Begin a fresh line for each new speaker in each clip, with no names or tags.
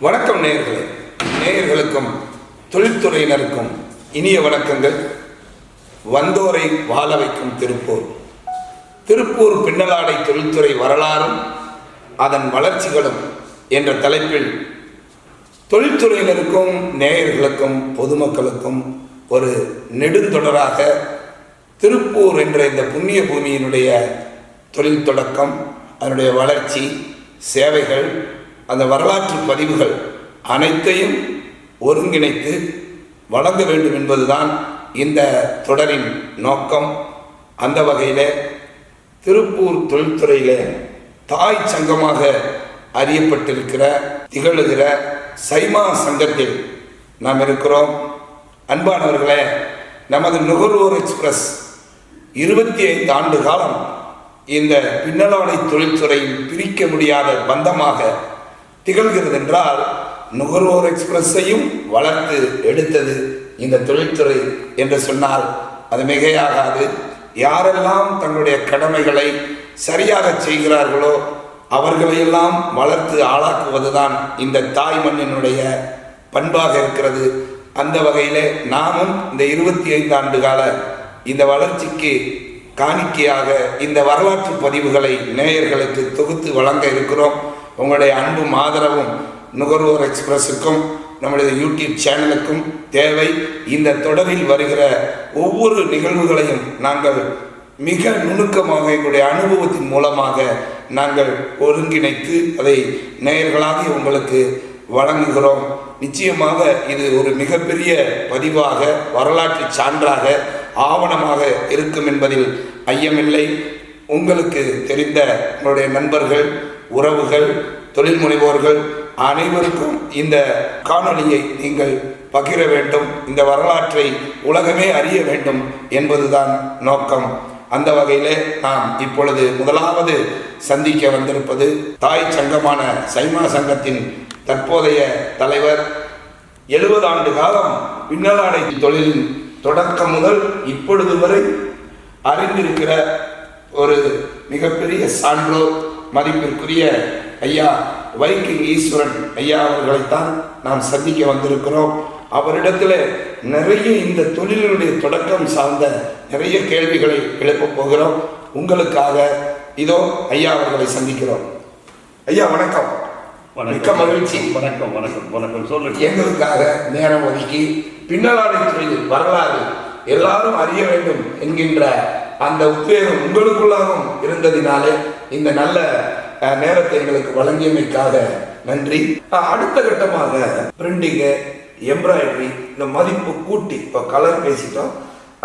வணக்கம் நேர்களை நேயர்களுக்கும் தொழில்துறையினருக்கும் இனிய வணக்கங்கள். வந்தோரை வாழ வைக்கும் திருப்பூர். திருப்பூர் பின்னலாடை தொழில்துறை வரலாறும் அதன் வளர்ச்சிகளும் என்ற தலைப்பில் தொழில்துறையினருக்கும் நேயர்களுக்கும் பொதுமக்களுக்கும் ஒரு நெடுந்தொடராக திருப்பூர் என்ற இந்த புண்ணிய பூமியினுடைய தொழில் தொடக்கம் அதனுடைய வளர்ச்சி சேவைகள் அந்த வரலாற்று பதிவுகள் அனைத்தையும் ஒருங்கிணைத்து வழங்க வேண்டும் என்பதுதான் இந்த தொடரின் நோக்கம். அந்த வகையில் திருப்பூர் தொழில்துறையிலே தாய் சங்கமாக அறியப்பட்டிருக்கிற திகழுகிற சைமா சங்கத்தில் நாம் இருக்கிறோம். அன்பானவர்களே நமது நுகர்வோர் எக்ஸ்பிரஸ் இருபத்தி ஐந்து ஆண்டு காலம் இந்த பின்னலாடை தொழில்துறையில் பிரிக்க முடியாத பந்தமாக திகழ்கிறது என்றால் நுகர்வோர் எக்ஸ்பிரஸையும் வளர்த்து எடுத்தது இந்த தொழில்துறை என்று சொன்னால் அது மிகையாகாது. யாரெல்லாம் தங்களுடைய கடமைகளை சரியாக செய்கிறார்களோ அவர்களையெல்லாம் வளர்த்து ஆளாக்குவதுதான் இந்த தாய் மண்ணினுடைய பண்பாக இருக்கிறது. அந்த வகையிலே நாமும் இந்த இருபத்தி ஐந்து ஆண்டு கால இந்த வளர்ச்சிக்கு காணிக்கையாக இந்த வரலாற்று பதிவுகளை நேயர்களுக்கு தொகுத்து வழங்க இருக்கிறோம். உங்களுடைய அன்பும் ஆதரவும் நுகர்வோர் எக்ஸ்பிரஸுக்கும் நம்முடைய யூடியூப் சேனலுக்கும் தேவை. இந்த தொடரில் வருகிற ஒவ்வொரு நிகழ்வுகளையும் நாங்கள் மிக நுணுக்கமாக எங்களுடைய அனுபவத்தின் மூலமாக நாங்கள் ஒருங்கிணைத்து அதை நேயர்களாக உங்களுக்கு வழங்குகிறோம். நிச்சயமாக இது ஒரு மிகப்பெரிய பதிவாக வரலாற்று சான்றாக ஆவணமாக இருக்கும் என்பதில் ஐயமில்லை. உங்களுக்கு தெரிந்த உங்களுடைய நண்பர்கள் உறவுகள் தொழில் முனைவோர்கள் அனைவருக்கும் இந்த காணொலியை நீங்கள் பகிர வேண்டும். இந்த வரலாற்றை உலகமே அறிய வேண்டும் என்பதுதான் நோக்கம். அந்த வகையிலே நாம் இப்பொழுது முதலாவது சந்திக்க வந்திருப்பது தாய் சங்கமான சைமா சங்கத்தின் தற்போதைய தலைவர். எழுபது ஆண்டு காலம் பின்னலாடை தொழிலின் தொடக்கம் முதல் இப்பொழுது வரை அறிந்திருக்கிற ஒரு மிகப்பெரிய சான்றோர் மதிப்பிற்குரிய ஐயா வைக்கிங் ஈஸ்வரன் ஐயா அவர்களைத்தான் நாம் சந்திக்க வந்திருக்கிறோம். அவரிடத்தில் நிறைய இந்த தொழிலினுடைய தொடக்கம் சார்ந்த நிறைய கேள்விகளை எழுப்பப் போகிறோம். உங்களுக்காக இதோ ஐயா அவர்களை சந்திக்கிறோம். ஐயா வணக்கம். மிக்க மகிழ்ச்சி.
வணக்கம் வணக்கம் வணக்கம். சொல்லுங்க.
எங்களுக்காக நேரம் ஒதுக்கி பின்னலாடை தொழில் வரலாறு எல்லாரும் அறிய வேண்டும் என்கின்ற அந்த உத்வேகம் உங்களுக்குள்ளாகவும் இருந்ததினாலே இந்த நல்ல நேரத்தை எங்களுக்கு வழங்கியமைக்காக நன்றி. அடுத்த கட்டமாக பிரிண்டிங்கு எம்ப்ராய்டரி இந்த மதிப்பு கூட்டி இப்போ கலர் பேசிட்டோம்.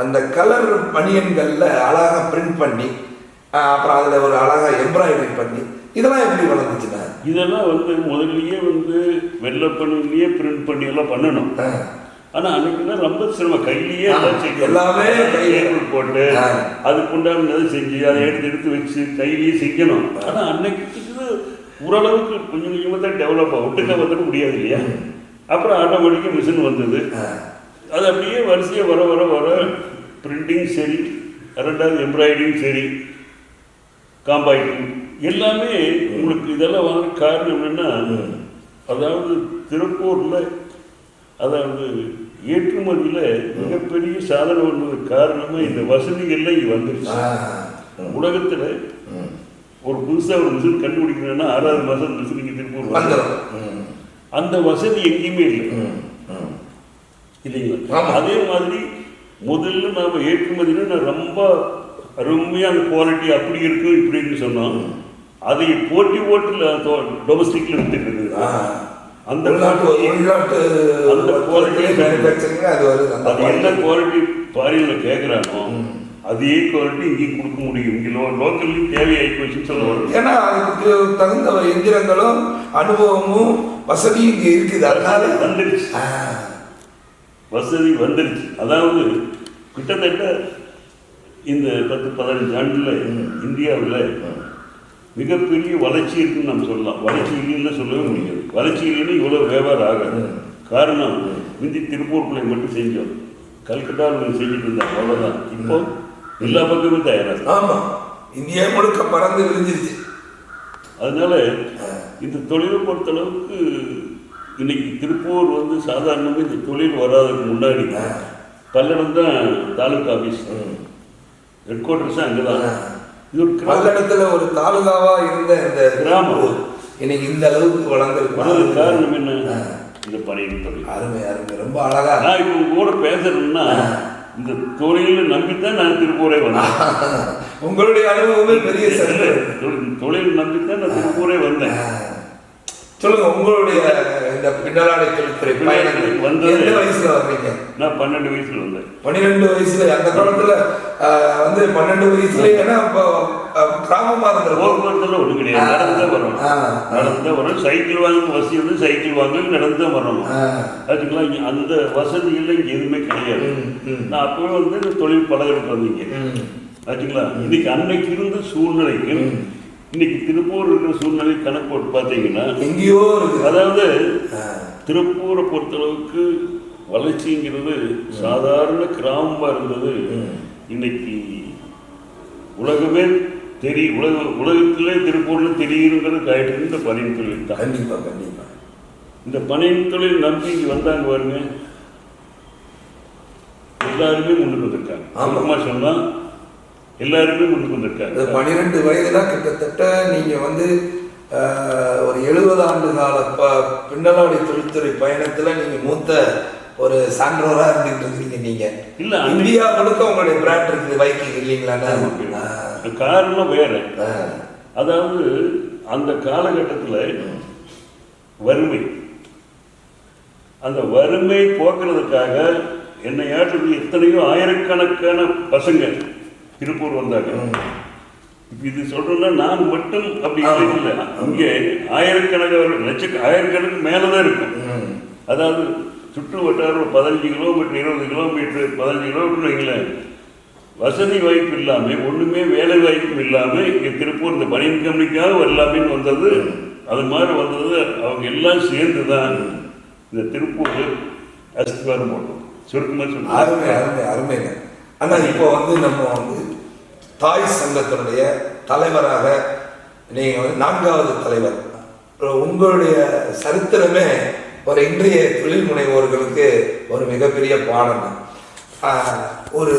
அந்த கலர் பனியன்களில் அழகாக பிரிண்ட் பண்ணி அப்புறம் அதில் ஒரு அழகாக எம்ப்ராய்டரி பண்ணி இதெல்லாம் எப்படி வளர்ந்துச்சுண்ணா
இதெல்லாம் வந்து முதல்லயே வந்து வெள்ளை பண்ணிலேயே பிரிண்ட் பண்ணி எல்லாம் பண்ணணும்.
அஹ்,
ஆனா அன்னைக்குலாம் ரொம்ப சிரமம். கையிலேயே எல்லாம்
கையில.
போட்டு
ஆ.
அதுக்குண்டானதை செஞ்சு அதை எடுத்து எடுத்து வச்சு கையிலேயே செய்யணும். ஆனா அன்னைக்கு ஓரளவுக்கு கொஞ்சம் கொஞ்சமாக தான் டெவலப் ஆகும். ஒட்டுக்க வந்துட முடியாது இல்லையா? அப்புறம் ஆட்டோமேட்டிக்காக மிஷின் வந்தது. அது அப்படியே வரிசையாக வர வர வர பிரிண்டிங் சரி ரெண்டாவது எம்ப்ராய்டரிங் சரி காம்பாய்டிங் எல்லாமே உங்களுக்கு இதெல்லாம் வாங்க காரணம் என்னன்னா அதாவது திருப்பூரில் அதாவது ஏற்றுமதியில் மிகப்பெரிய சாதனை வந்தது காரணமாக இந்த வசதிகள்லாம் இங்கே வந்துருச்சு. உலகத்தில். ஒரு புதுசாக ஒரு மிஷின் கண்டுபிடிக்கணும்னா ஆறாவது மாதம் மிஷின் இங்கே திருப்பூர் அந்த வசதி எங்கேயுமே இல்லை. இல்லைங்களா. அதே மாதிரி முதல்ல நாம ஏற்றுமதினா ரொம்ப அருமையான குவாலிட்டி அப்படி இருக்கு இப்படி இருக்கு சொன்னோம். அதை போட்டி போட்டு டொமஸ்டிக்ல
ஆ.
அந்த அந்த
மேனுஃபேக்சரிங் அது வருது? அந்த
அது என்ன. குவாலிட்டி ஃபாரின்ல கேட்குறானோ அதே குவாலிட்டி இங்கேயும் கொடுக்க முடியும். இங்கே லோ லோக்கல்லி தேவையாகி போச்சுன்னு சொல்ல வரும்.
ஏன்னா அதுக்கு தகுந்த எந்திரங்களும் அனுபவமும் வசதியும் இங்க இருக்குது. அதனால
வந்துருச்சு.
ஆ,
வசதி வந்துருச்சு. அதாவது கிட்டத்தட்ட இந்த பத்து பதினஞ்சு ஆண்டுல இந்தியாவில் மிகப்பெரிய வளர்ச்சி இருக்குன்னு நம்ம சொல்லலாம். வளர்ச்சி இல்லைன்னு சொல்லவே முடியாது. வளர்ச்சி இல்லைன்னு இவ்வளோ வியாபாரம் ஆகாது. காரணம் முந்தி திருப்பூர்குள்ளே மட்டும் செஞ்சோம். கல்கட்டாவில் செஞ்சுட்டு இருந்தாங்க. அவ்வளோதான் இப்போ எல்லா பக்கமும் தயாராக
ஆமா. இந்தியா முழுக்க பறந்து விரிஞ்சிருச்சு.
அதனால இந்த தொழிலை பொறுத்தளவுக்கு இன்னைக்கு திருப்பூர் வந்து சாதாரணமாக இந்த தொழில் வராததுக்கு முன்னாடி பல்லடம் தான் தாலுகா ஆஃபீஸ் ஹெட் குவார்ட்டர்ஸும் அங்கே தான் இது
பல்லடத்துல ஒரு தாலுகாவா இருந்த இந்த
கிராமம்.
இன்னைக்கு இந்த அளவுக்கு வளர்ந்துருக்கு.
காரணம் என்ன? இந்த பணியின் தொழில்
அருமை அருமை. ரொம்ப அழகா.
நான் இப்போ உங்க கூட பேசுறேன்னா இந்த தொழிலை நம்பித்தான் நான் திருப்பூரே வந்தேன்.
உங்களுடைய அனுபவமே பெரிய
தொழில் நம்பித்தான் நான் திருப்பூரே வந்தேன்.
சொல்லுங்க உங்களுடைய இந்த பின்னலாடை தொழில்துறை பயணங்கள்
வந்தது.
எந்த வயசுல வர்றீங்க?
நான் பன்னெண்டு வயசுல வந்தேன்.
பன்னிரெண்டு வயசுல அந்த காலத்துல வந்து பன்னெண்டு வயசுல ஏன்னா கிராமமா இருந்திருக்கும்.
போக்குவரத்துல ஒண்ணு கிடையாது. நடந்து
ஆ.
நடந்து தான் வரணும். சைக்கிள் வாங்க வசதி வந்து சைக்கிள் வாங்க நடந்து வரணும். அதுக்கெல்லாம் அந்த வசதிகள் இங்க எதுவுமே கிடையாது. நான் அப்பவே வந்து தொழில் பழகிறதுக்கு வந்தீங்க. ஆச்சுங்களா இன்னைக்கு அன்னைக்கு இருந்த சூழ்நிலைக்கு இன்னைக்கு திருப்பூர் இருக்கிற சூழ்நிலை கணக்கு போட்டு பார்த்தீங்கன்னா
எங்கேயோ
அதாவது திருப்பூரை பொறுத்தளவுக்கு வளர்ச்சிங்கிறது சாதாரண கிராமமா இருந்தது. இன்னைக்கு உலகமே தெரி உலக உலகத்திலே திருப்பூர்ல தெரியுங்கிறது ஆயிட்டு இந்த பனியன் தொழில் தான்.
கண்டிப்பா கண்டிப்பா.
இந்த பனியன் தொழில் நம்பி இங்க வந்தாங்க பாருங்க. எல்லாருமே முன்னுக்கு வந்திருக்காங்க.
ஆமா.
சுருக்கமா சொன்னா எல்லாருமே முன்னுக்கு வந்திருக்காங்க
இந்த பன்னிரெண்டு வயதுனா கிட்டத்தட்ட நீங்க வந்து ஒரு எழுபது ஆண்டு கால ப பின்னலாடை தொழில்துறை பயணத்துல நீங்க மூத்த ஒரு சான்றோரா இருந்துகிட்டு இருக்கீங்க நீங்க.
இல்ல,
இந்தியா முழுக்க உங்களுடைய பிராண்ட் இருக்குது வைக்கிங் இல்லைங்களா
காரணம் வேற. அதாவது அந்த காலகட்டத்தில் வறுமை. அந்த வறுமை போக்குறதுக்காக என்னை ஆற்றுறது எத்தனையோ ஆயிரக்கணக்கான பசங்க திருப்பூர் வந்தாங்க. இது சொல்றேன்னா நான் மட்டும் அப்படி. இல்லை. இங்கே ஆயிரக்கணக்கான லட்ச ஆயிரக்கணக்கு மேலே தான் இருக்கும் அதாவது சுற்று வட்டாரம் பதினஞ்சு கிலோமீட்டர் இருபது கிலோமீட்டர் பதினஞ்சு கிலோமீட்டர் வைங்களேன். வசதி வாய்ப்பு இல்லாமல் ஒன்றுமே வேலை வாய்ப்பும் இல்லாமல் இங்கே திருப்பூர் இந்த பனியன் கம்பெனிக்காக வரலாமேன்னு வந்தது. அது மாதிரி வந்தது. அவங்க எல்லாம் சேர்ந்து தான் இந்த திருப்பூர் அஸ்திவாரம் போட்டோம். சுருக்கமாக
அருமை
சொல்லுங்க
அருமை அருமைங்க. ஆனா இப்போ வந்து நம்ம வந்து தாய் சங்கத்தினுடைய தலைவராக நீங்கள் வந்து நான்காவது தலைவர். உங்களுடைய சரித்திரமே ஒரு இன்றைய தொழில் முனைவோர்களுக்கு ஒரு மிகப்பெரிய பாடம் ஒரு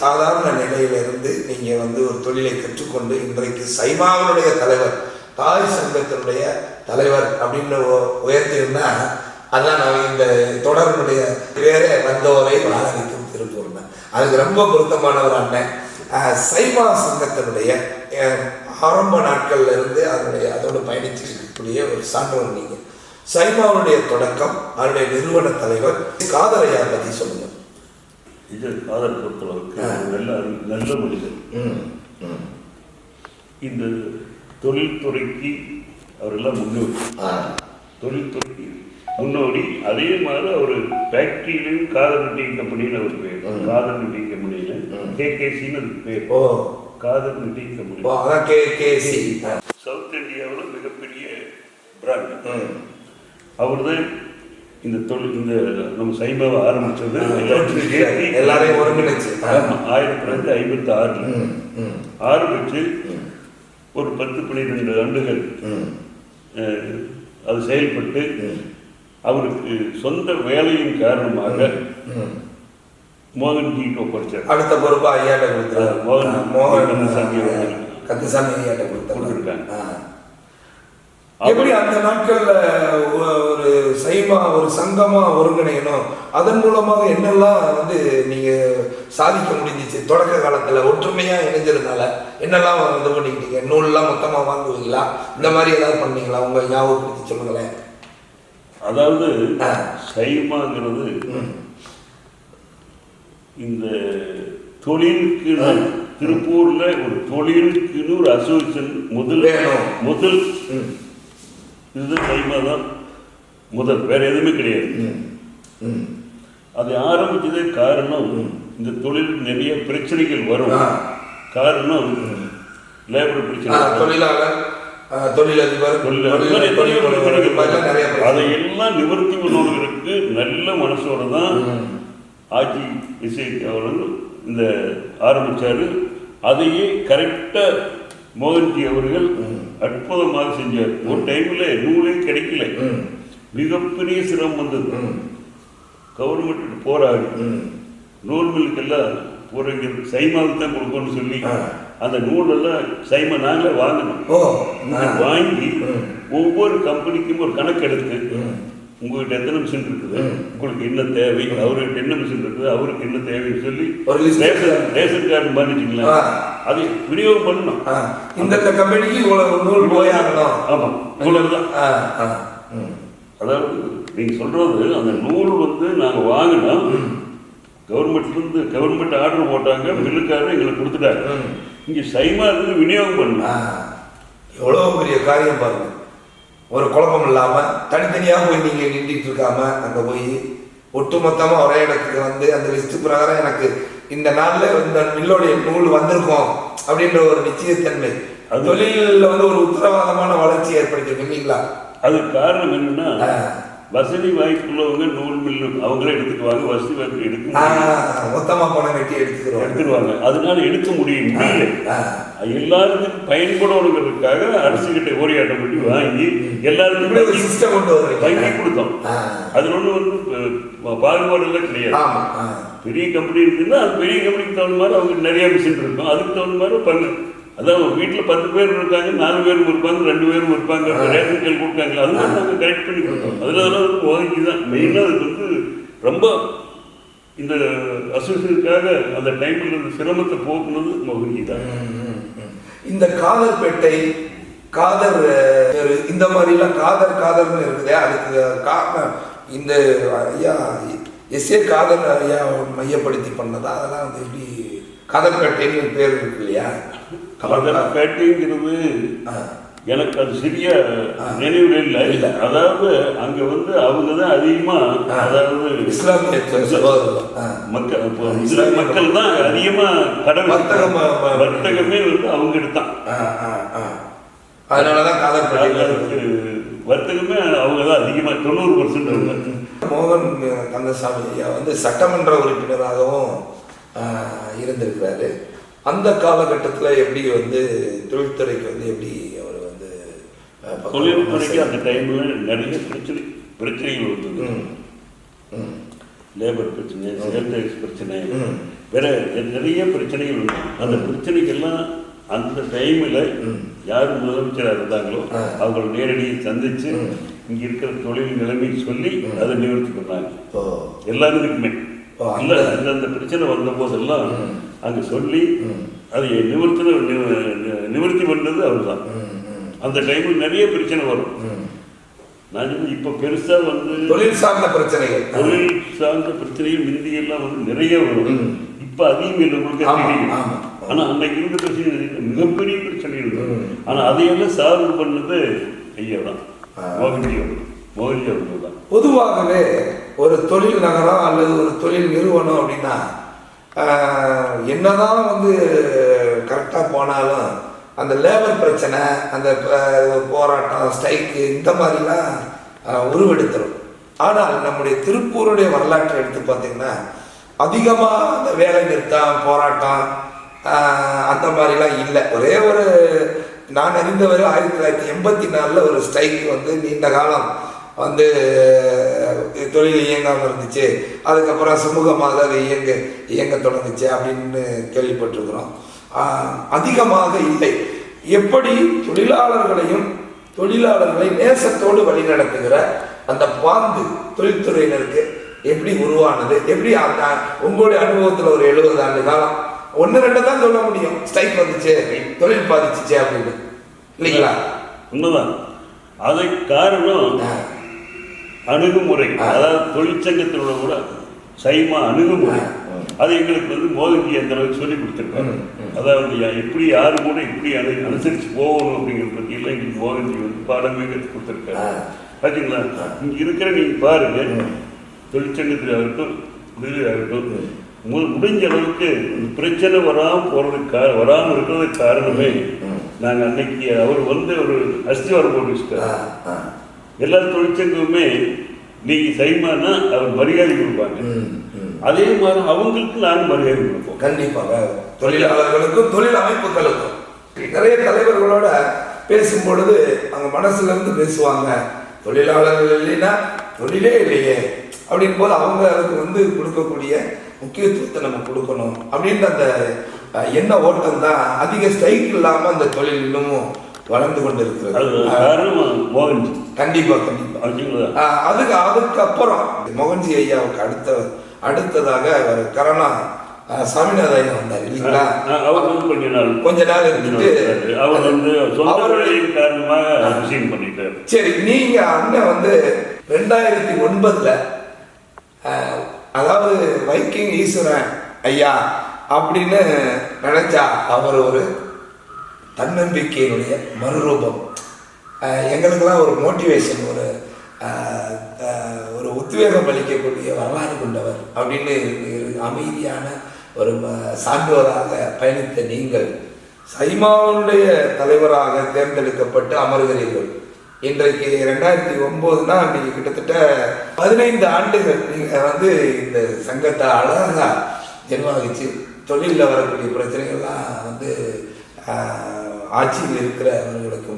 சாதாரண நிலையிலிருந்து நீங்கள் வந்து ஒரு தொழிலை கற்றுக்கொண்டு இன்றைக்கு சைமாவனுடைய தலைவர் தாய் சங்கத்தினுடைய தலைவர் அப்படின்னு உயர்த்தியிருந்தா அதான் நான் இந்த தொடர்புடைய வேற வந்தோரை வாழவைக்கும் திருப்பூர் தான் அதுக்கு ரொம்ப பொருத்தமானவர் அண்ணன். சைமா சங்கத்தினுடைய ஆரம்ப நாட்கள்ல இருந்து அதனுடைய அதோடு பயணிச்சு இருக்கக்கூடிய ஒரு சான்றோர் நீங்க. சைமாவுடைய தொடக்கம் அதனுடைய நிறுவன தலைவர் காதரையா பத்தி சொல்லுங்க.
இது காதல் பொறுத்தளவுக்கு நல்ல நல்ல மனிதர். இந்த தொழில்துறைக்கு அவரெல்லாம் முன்னோடி. தொழில்துறைக்கு முன்னோடி. அதே மாதிரி அவர் ஃபேக்ட்ரியிலையும் காதல் நிட்டிங் கம்பெனின்னு அவர். காதல் நிட்டிங் கம்பெனியில். கேகேசின்னு அது பேர்
ஓ.
காதல் நிட்டிங் கம்பெனி
ஓ, அதான் கே கேசி ஆ,
சவுத் இந்தியாவில் மிகப்பெரிய பிராண்ட். அவர் தான் இந்த தொழில் இந்த நம்ம எல்லாத்தையும் சேர்த்து
எல்லாரையும் ஒருங்கிணைச்சு. ஆ.
ஆமா, ஆயிரத்தி தொள்ளாயிரத்தி ஐம்பத்தி ஆறில்.
ம்,
ஆரம்பிச்சு ஒரு பத்து பன்னிரெண்டு ஆண்டுகள். அது செயல்பட்டு. அவருக்கு சொந்த வேலையின் காரணமாக
ம்.
மோகன்ஜி ஒப்படைச்சார்
அடுத்த பொறுப்பா ஐயாட்ட கொடுத்தாரு
மோகன்
மோகன்
கந்தசாமி.
கந்தசாமி ஐயாட்ட கொடுத்தாரு
கொடுத்திருக்காங்க.
எப்படி அந்த நாட்கள்ல ஒரு சைமா ஒரு சங்கமா ஒருங்கிணைக்கணும் அதன் மூலமாக என்னெல்லாம் வந்து நீங்க சாதிக்க முடிஞ்சிச்சு தொடக்க காலத்துல ஒற்றுமையா இணைஞ்சதுனால என்னெல்லாம் இது பண்ணிக்கிட்டீங்க நூல்லாம் மொத்தமா வாங்குவீங்களா இந்த மாதிரி ஏதாவது பண்ணீங்களா உங்க ஞாபகப்படுத்தி சொல்லுங்களேன்
அதாவது. சைமாங்கிறது. இந்த தொழிலுக்கு திருப்பூர்ல ஒரு தொழிலுக்குன்னு ஒரு அசோசியேஷன் முதல். முதல்
ம்.
இதுதான் சைமா தான் முதல் வேற எதுவுமே கிடையாது. அதை ஆரம்பிச்சதே காரணம் இந்த தொழில் நிறைய பிரச்சனைகள் வரும். காரணம் லேபர் பிரச்சனை
தொழிலாளர் தொழிலதிபர்
தொழிலாளர்
தொழில்
எத்தனையோ
தொழில் முனைவர்
பிரச்சனைகள்
இது மாதிரிலாம் நிறைய
வரும்.
பிரச்சனை.
அதையெல்லாம் நிவர்த்தி பண்ணுவதற்கு நல்ல மனசோட தான். ஆட்சி இசை அவர்கள் இந்த ஆரம்பிச்சாரு அதையே கரெக்டா மோகன்ஜி அவர்கள் அற்புதமாக செஞ்சார் ஒரு டைம்ல நூலே கிடைக்கல. மிகப்பெரிய சிரமம் வந்தது கவர்மெண்ட் போராடி. நூல் மில்லுக்கெல்லாம் போறீங்க சைமாவுக்கு தான் கொடுக்கணும்னு சொல்லி. அந்த நூலெல்லாம் சைமா நாங்களே
ஆ.
வாங்கி. ஒவ்வொரு கம்பெனிக்கும் ஒரு கணக்கு எடுத்து
ம்.
உங்ககிட்ட எத்தனை மிஷின் இருக்குது. உங்களுக்கு என்ன தேவை? அவர்கிட்ட என்ன மிஷின் இருக்குது? அவருக்கு என்ன தேவைன்னு சொல்லி. ரேஷன் ரேஷன் கார்டு பண்ணிட்டீங்களா. அதை விநியோகம் பண்ணணும்.
ஆ, இந்தந்த கம்பெனிக்கு இவ்வளவு நூல் போய் ஆகணும்.
ஆமாம் இவ்வளவுதான். அதாவது நீங்க சொல்றது அந்த நூல் வந்து நாங்க வாங்கினோம். கவர்மெண்ட்ல இருந்து கவர்மெண்ட் ஆர்டர் போட்டாங்க. மில்லுக்காரர் எங்களுக்கு கொடுத்துட்டாங்க. இங்க சைமா இருந்து விநியோகம்
ஆ,
பண்ணணும்
எவ்வளவு பெரிய காரியம் பாருங்க. ஒரு குழப்பம் இல்லாம தனித்தனியா போய் நீங்க நின்றுட்டு இருக்காம அங்க போய் ஒட்டுமொத்தமா ஒரே இடத்துக்கு வந்து அந்த லிஸ்ட் பிரகாரம் எனக்கு இந்த நாள்ல இந்த மில்லோடைய நூல் வந்திருக்கும் அப்படின்ற ஒரு நிச்சயத்தன்மை
அது-
தொழிலில் வந்து ஒரு உத்தரவாதமான வளர்ச்சி ஏற்படுத்திருக்கு இல்லைங்களா
அதுக்கு காரணம் என்னன்னா. வசதி வாய்ப்புள்ளவங்க நூல் மில்லு அவங்களே எடுத்துக்குவாங்க வசதி வாய்ப்பு எடுக்க
ஆ,
முடியும்.
மொத்தமா பணம் கட்டி எடுத்துக்கிறோம்.
எடுத்துருவாங்க. அதனால எடுக்க முடியும். எல்லாருக்கும் பயன்படணுங்கிறதுக்காக அரசு கிட்ட ஓரியாட்டம் பண்ணி வாங்கி எல்லாருக்கும்
சிஸ்டம் கொண்டு
வாங்கி கொடுத்தோம். அதுல ஒண்ணு வந்து அஹ், பாகுபாடு எல்லாம் கிடையாது பெரிய கம்பெனி இருக்குன்னா அது பெரிய கம்பெனிக்கு தகுந்த மாதிரி அவங்க நிறைய மிஷின் இருக்கும். அதுக்கு தகுந்த மாதிரி பண்ணு. அதான் ஒரு வீட்டில் பத்து பேர் இருக்காங்க நாலு பேரும் இருப்பாங்க ரெண்டு பேரும் இருப்பாங்க ரேஷன் கார்டு கொடுத்தாங்க அதெல்லாம் நாங்கள் கரெக்ட் பண்ணி கொடுத்தோம். அதில் அதெல்லாம் வந்து ஓகே தான். மெயினாக அதுக்கு வந்து ரொம்ப இந்த அசோசியேஷனுக்காக அந்த டைமில் இருந்த சிரமத்தை போக்குனது மோகன்ஜி தான்.
இந்த காதர்பேட்டை காதர் இந்த மாதிரிலாம் காதர் காதர்னு இருக்குதே அதுக்கு காரணம் இந்த ஐயா எஸ்ஏ காதர் ஐயா மையப்படுத்தி பண்ணதா? அதெல்லாம் வந்து எப்படி காதர்பேட்டைன்னு பேர் இருக்கு இல்லையா?
பேட்டைங்கிறது
ஆ,
எனக்கு அது சரியா நினைவுல இல்லை.
இல்ல.
அதாவது அங்க வந்து அவங்க தான் அதிகமா
ஆ.
அதாவது
இஸ்லாமிய.
மக்கள் முஸ்லிம் மக்கள் தான் அதிகமா கடன்
வர்த்தகம்,
வர்த்தகமே. வந்து அவங்க எடுத்தான்.
ஆ, ஆ, ஆ. அதனாலதான் காதர்பேட்டை
அதுக்கு வர்த்தகமே அவங்க தான் அதிகமா தொண்ணூறு பர்சன்ட் அவங்க.
மோகன் கந்தசாமி ஐயா வந்து சட்டமன்ற உறுப்பினராகவும் இருந்திருக்கிறாரு. அந்த காலகட்டத்தில் எப்படி வந்து தொழில்துறைக்கு வந்து எப்படி அவர் வந்து
தொழில்துறைக்கு அந்த டைம்ல நிறைய பிரச்சனை பிரச்சனைகள் வந்தது லேபர் பிரச்சனை சேல் டேக்ஸ் பிரச்சனை. வேற நிறைய பிரச்சனைகள் உண்டு அந்த பிரச்சனைக்கெல்லாம் அந்த டைமில். யார் முதலமைச்சராக இருந்தாங்களோ. அவங்களை நேரடியாக சந்திச்சு
ம்.
இங்க இருக்கிற தொழில் நிலைமை சொல்லி அதை நிவர்த்தி பண்ணாங்க. எல்லாருக்குமே.
அந்த-
அந்தந்த பிரச்சனை வந்த போதெல்லாம்
ம்.
அங்க சொல்லி. அதை நிவர்த்தி நிவர்த்தி பண்ணது
ம்,
அந்த டைமில் நிறைய பிரச்சனை வரும். நான் இப்ப பெருசா வந்து
தொழில் சார்ந்த பிரச்சனைகள்
தொழில் சார்ந்த பிரச்சனைகள் முந்தியெல்லாம் வந்து நிறைய வரும். இப்ப அதிகம் இல்லை உங்களுக்கு
ஆமா,
தெரியும்
ஆமா.
ஆனா அன்னைக்கு இருந்த பிரச்சனை. மிகப்பெரிய பிரச்சனை இருந்தது
ம்.
ஆனா அதையெல்லாம் சால்வ் பண்ணது ஐயா தான். மோகன்ஜி அவர்கள் மோகன்ஜி அவர்கள் தான்
பொதுவாகவே ஒரு தொழில் நகரம் அல்லது ஒரு தொழில் நிறுவனம் அப்படின்னா என்னதான் வந்து கரெக்டாக போனாலும் அந்த லேபர் பிரச்சனை அந்த போராட்டம் ஸ்ட்ரைக்கு இந்த மாதிரிலாம் உருவெடுத்துடும் உருவெடுத்துரும். ஆனால் நம்முடைய திருப்பூருடைய வரலாற்றை எடுத்து பார்த்தீங்கன்னா அதிகமாக அந்த வேலை நிறுத்தம் போராட்டம் அந்த மாதிரிலாம் இல்லை. ஒரே ஒரு நான் அறிந்தவரை ஆயிரத்தி தொள்ளாயிரத்தி எண்பத்தி நாலில் ஒரு ஸ்ட்ரைக் வந்து நீண்ட காலம் வந்து தொழில் இயங்காமல் இருந்துச்சு. அதுக்கப்புறம் சுமூகமாக அது இயங்க இயங்க தொடங்குச்சு அப்படின்னு கேள்விப்பட்டிருக்கிறோம். அதிகமாக இல்லை. எப்படி தொழிலாளர்களையும் தொழிலாளர்களை நேசத்தோடு வழிநடத்துகிற அந்த பாங்கு தொழில்துறையினருக்கு எப்படி உருவானது? எப்படி அந்த உங்களுடைய அனுபவத்தில் ஒரு எழுபது ஆண்டு காலம் ஒன்று ரெண்டு தான் சொல்ல முடியும். ஸ்ட்ரைக் வந்துச்சு தொழில் பாதிச்சுச்சு அப்படின்னு. இல்லைங்களா?
உண்மைதான். அதை காரணம். அணுகுமுறை அதாவது தொழிற்சங்கத்தினோட கூட சைமா அணுகுமுறை. அது எங்களுக்கு வந்து மோதன்ஜி அந்த அளவுக்கு சொல்லி கொடுத்துருக்காரு
ம்.
அதாவது எப்படி யாரு கூட எப்படி அனு அனுசரிச்சு போகணும் அப்படிங்கிற பத்தி எல்லாம் எங்களுக்கு மோகன்ஜி வந்து பாடமே கற்றுக் கொடுத்துருக்காரு. பார்த்தீங்களா இங்க இருக்கிற நீங்க பாருங்க. தொழிற்சங்கத்தில் ஆகட்டும் இது ஆகட்டும் முடிஞ்ச அளவுக்கு பிரச்சனை வராம போறதுக்கு கா- வராம இருக்கிறதுக்கு காரணமே
ம்.
நாங்க அன்னைக்கு அவர் வந்து ஒரு அஸ்திவாரம் போட்டு வச்சுட்டாரு. எல்லா தொழிற்சங்கமுமே நீங்க சைமானா அவர் மரியாதை கொடுப்பாங்க. அதே மாதிரி அவங்களுக்கு நாங்கள் மரியாதை கொடுப்போம்.
கண்டிப்பாக. தொழிலாளர்களுக்கும் தொழில் அமைப்புகளுக்கும். நிறைய தலைவர்களோட பேசும் பொழுது அவங்க மனசுல இருந்து பேசுவாங்க. தொழிலாளர்கள் இல்லைன்னா தொழிலே இல்லையே. அப்படின் போது அவங்க அதுக்கு வந்து கொடுக்கக்கூடிய முக்கியத்துவத்தை நம்ம கொடுக்கணும். அப்படின்ற அந்த எண்ண ஓட்டம் தான் அதிக ஸ்ட்ரைக் இல்லாம அந்த தொழில் இன்னமும் வளர்ந்து கொண்டு இருக்கிறது
காரணம் மோகன்ஜி.
கண்டிப்பா கண்டிப்பா.
ஆச்சுங்களா
ஆஹ் அதுக்கு அதுக்கப்புறம் மோகன்ஜி ஐயாவுக்கு அடுத்த அடுத்ததாக அவர் ஆஹ் சாமிநாத ஐயா வந்தார் இல்லைங்களா?
அவர் வந்து கொஞ்ச நாள்
கொஞ்ச நாள் இருந்துட்டு
அவர் வந்து
அவருடைய-
காரணமாக ரிசைன் பண்ணிட்டார்.
சரி நீங்க அண்ணன் வந்து ரெண்டாயிரத்தி ஒன்பதுல அதாவது வைக்கிங் ஈஸ்வரன் ஐயா அப்படின்னு நினைச்சா அவர் ஒரு தன்னம்பிக்கையினுடைய மறுரூபம். எங்களுக்கெல்லாம் ஒரு மோட்டிவேஷன் ஒரு ஒரு உத்வேகம் அளிக்கக்கூடிய வரலாறு கொண்டவர் அப்படின்னு அமைதியான ஒரு ம- சான்றோராக பயணித்த நீங்கள் சைமாவுடைய தலைவராக தேர்ந்தெடுக்கப்பட்டு அமர்கிறீர்கள். இன்றைக்கு ரெண்டாயிரத்தி ஒம்போதுனா நீங்கள் கிட்டத்தட்ட பதினைந்து ஆண்டுகள் நீங்கள் வந்து இந்த சங்கத்தை அழகாக நிர்வாகிச்சு தொழிலில் வரக்கூடிய பிரச்சனைகள்லாம் வந்து ஆட்சியில் இருக்கிற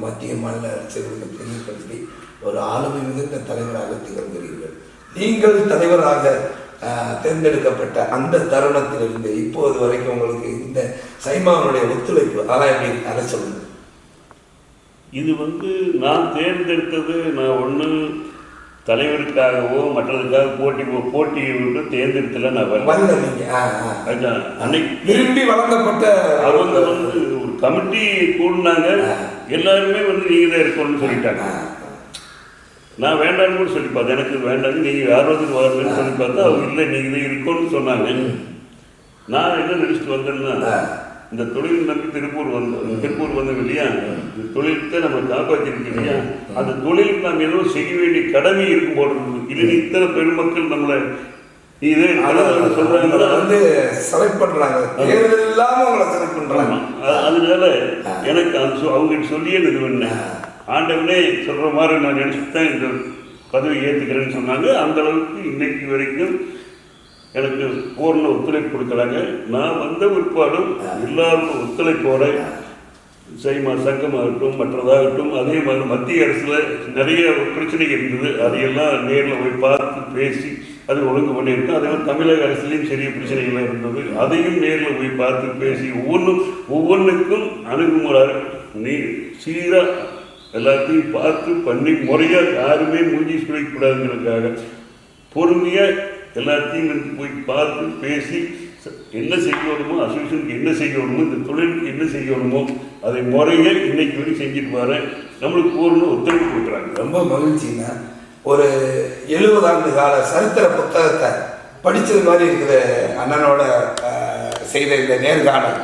மத்திய மாநில அரசுகளுக்கு தெரியப்படுத்தி ஒரு ஆளுமை மிகுந்த தலைவராக திகழ்கிறீர்கள். நீங்கள் தலைவராக தேர்ந்தெடுக்கப்பட்ட அந்த தருணத்திலிருந்து இப்போது வரைக்கும் உங்களுக்கு இந்த சைமாவனுடைய ஒத்துழைப்பு அதான் எப்படி அதை சொல்லுங்க
இது வந்து நான் தேர்ந்தெடுத்தது நான் ஒன்று தலைவருக்காகவோ மற்றதுக்காக போட்டி போட்டி விட்டு தேர்ந்தெடுத்துல நான் அன்னைக்கு
விரும்பி வழங்கப்பட்ட
அவங்க வந்து ஒரு கமிட்டி கூடினாங்க. எல்லாருமே வந்து நீங்க தான் இருக்கணும்னு சொல்லிட்டாங்க. நான் வேண்டாம்னு கூட சொல்லி பார்த்தேன். எனக்கு வேண்டாம் நீங்க யாராவது வரலன்னு சொல்லி பார்த்தா அவங்க இல்லை நீங்க தான் இருக்கணும்னு சொன்னாங்க. நான் என்ன நினைச்சிட்டு வந்தேன்னா. இந்த தொழில் நம்பி திருப்பூர் வந்து திருப்பூர் வந்தோம் இல்லையா? இந்த தொழிலத்தை நம்ம காப்பாற்றிருக்கு இல்லையா? அந்த தொழிலுக்கு நாம் ஏதோ செய்ய வேண்டிய கடமை இருக்கும் இருக்குது இல்லை இத்தனை பெருமக்கள் நம்மளை இதே சொல்றாங்கன்னா
வந்து செலக்ட் பண்றாங்க. தேர்தல் இல்லாம உங்களை செலக்ட் பண்றாங்க.
அதனால எனக்கு அது சொ- அவங்க சொல்லியே இது பண்ணேன். ஆண்டவனே சொல்ற மாதிரி நான் நினைச்சுட்டு தான் இந்த பதவி ஏற்றுக்கிறேன்னு சொன்னாங்க. அந்த அளவுக்கு இன்னைக்கு வரைக்கும் எனக்கு பூர்ண ஒத்துழைப்பு கொடுக்குறாங்க. நான் வந்த பிற்பாடும் எல்லாரும் ஒத்துழைப்போட சைமா சங்கமாகட்டும் மற்றதாகட்டும் அதே மாதிரி மத்திய அரசுல நிறைய பிரச்சனைகள் இருந்தது. அதையெல்லாம் நேரில் போய் பார்த்து பேசி அது ஒழுங்கு பண்ணியிருக்கோம் அதே மாதிரி தமிழக அரசுலேயும் சிறிய பிரச்சனைகள்லாம் இருந்தது அதையும் நேரில் போய் பார்த்து பேசி ஒவ்வொன்றும் ஒவ்வொன்றுக்கும் அணுகுமுறை நீ சீராக எல்லாத்தையும் பார்த்து பண்ணி முறையாக யாருமே மூஞ்சி சுழிக்கக்கூடாதுங்கிறதுக்காக பொறுமையாக எல்லாத்தையும் போய் பார்த்து பேசி என்ன செய்யணுமோ அசோசியேஷனுக்கு என்ன செய்யணுமோ இந்த தொழிலுக்கு என்ன செய்யணுமோ அதை முறையாக இன்னைக்கு வரைக்கும் செஞ்சுட்டு வரேன் நம்மளுக்கு போகணும்னு ஒத்துழைப்பு கொடுக்குறாங்க.
ரொம்ப மகிழ்ச்சிங்க. ஒரு எழுபது ஆண்டு கால சரித்திர புத்தகத்தை படித்தது மாதிரி இருக்குது அண்ணனோட செய்த இந்த நேர்காணல்.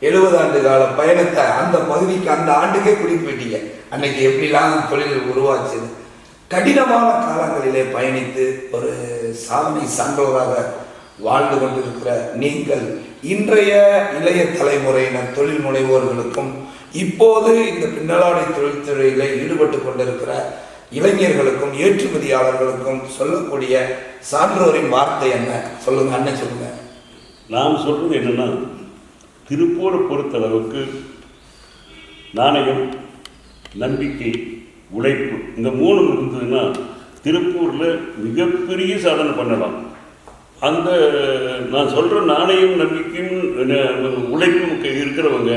எழுபது ஆண்டு கால பயணத்தை அந்த பகுதிக்கு அந்த ஆண்டுக்கே கூட்டிட்டு போயிட்டீங்க. அன்னைக்கு எப்படிலாம் தொழில் உருவாச்சு கடினமான காலங்களிலே பயணித்து ஒரு சாதனை சான்றோராக வாழ்ந்து கொண்டிருக்கிற நீங்கள் இன்றைய இளைய தலைமுறையினர் தொழில் முனைவோர்களுக்கும் இப்போது இந்த பின்னலாடை தொழில்துறையில் ஈடுபட்டு கொண்டிருக்கிற இளைஞர்களுக்கும் ஏற்றுமதியாளர்களுக்கும் சொல்லக்கூடிய சான்றோரின் வார்த்தை என்ன? சொல்லுங்க அண்ணன் சொல்லுங்க.
நாம் சொல்றது என்னன்னா திருப்பூரை பொறுத்தளவுக்கு நாணயம் நம்பிக்கை உழைப்பு இந்த மூணு இருந்ததுன்னா திருப்பூரில் மிகப்பெரிய சாதனை பண்ணலாம். அந்த நான் சொல்கிற நாணயம் நம்பிக்கையும் உழைப்பும் இருக்கிறவங்க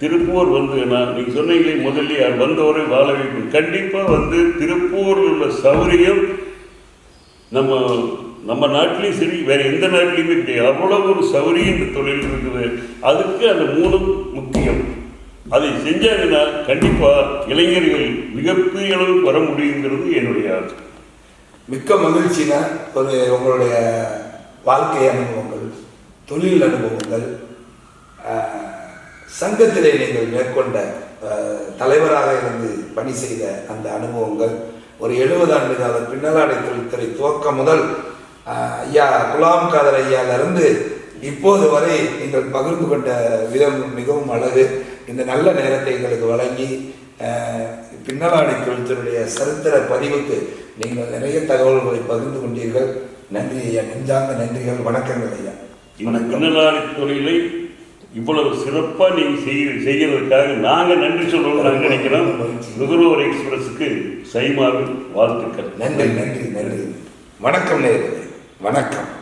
திருப்பூர் வந்து நான் நீங்கள் சொன்னீங்களே முதல்ல வந்தவரை வாழ வைக்கும் கண்டிப்பாக வந்து திருப்பூரில் உள்ள சௌரியம் நம்ம நம்ம நாட்டிலையும் சரி வேறு எந்த நாட்டிலையுமே கிடையாது. அவ்வளோ ஒரு சௌரியம் இந்த தொழில் இருக்குது. அதுக்கு அந்த மூலம் முக்கியம். அதை செஞ்சாங்கன்னா கண்டிப்பாக இளைஞர்கள் மிகப்பெரிய அளவு வர முடியுங்கிறது என்னுடைய ஆசை.
மிக்க மகிழ்ச்சினா ஒரு உங்களுடைய வாழ்க்கை அனுபவங்கள் தொழில் அனுபவங்கள் சங்கத்திலே நீங்கள் மேற்கொண்ட தலைவராக இருந்து பணி செய்த அந்த அனுபவங்கள் ஒரு எழுபது ஆண்டு கால பின்னலாடை தொழில்துறை துவக்கம் முதல் ஐயா குலாம் காதர் ஐயாவிலிருந்து இப்போது வரை நீங்கள் பகிர்ந்து கொண்ட விதம் மிகவும் அழகு. இந்த நல்ல நேரத்தை எங்களுக்கு வழங்கி பின்னலாடை தொழில்துறையுடைய சரித்திர பதிவுக்கு நீங்கள் நிறைய தகவல்களை பகிர்ந்து கொண்டீர்கள். நன்றி ஐயா. நெஞ்சார்ந்த நன்றிகள். வணக்கங்கள் ஐயா.
பின்னலாடை தொழிலை இவ்வளவு சிறப்பாக நீங்கள் செய்ய செய்யறதுக்காக நாங்கள் நன்றி சொல்லணும்னு நாங்க நினைக்கிறோம். நுகர்வோர் எக்ஸ்பிரஸுக்கு சைமாவின் வாழ்த்துக்கள்.
நன்றி நன்றி நன்றி. வணக்கம் நேரு வணக்கம்.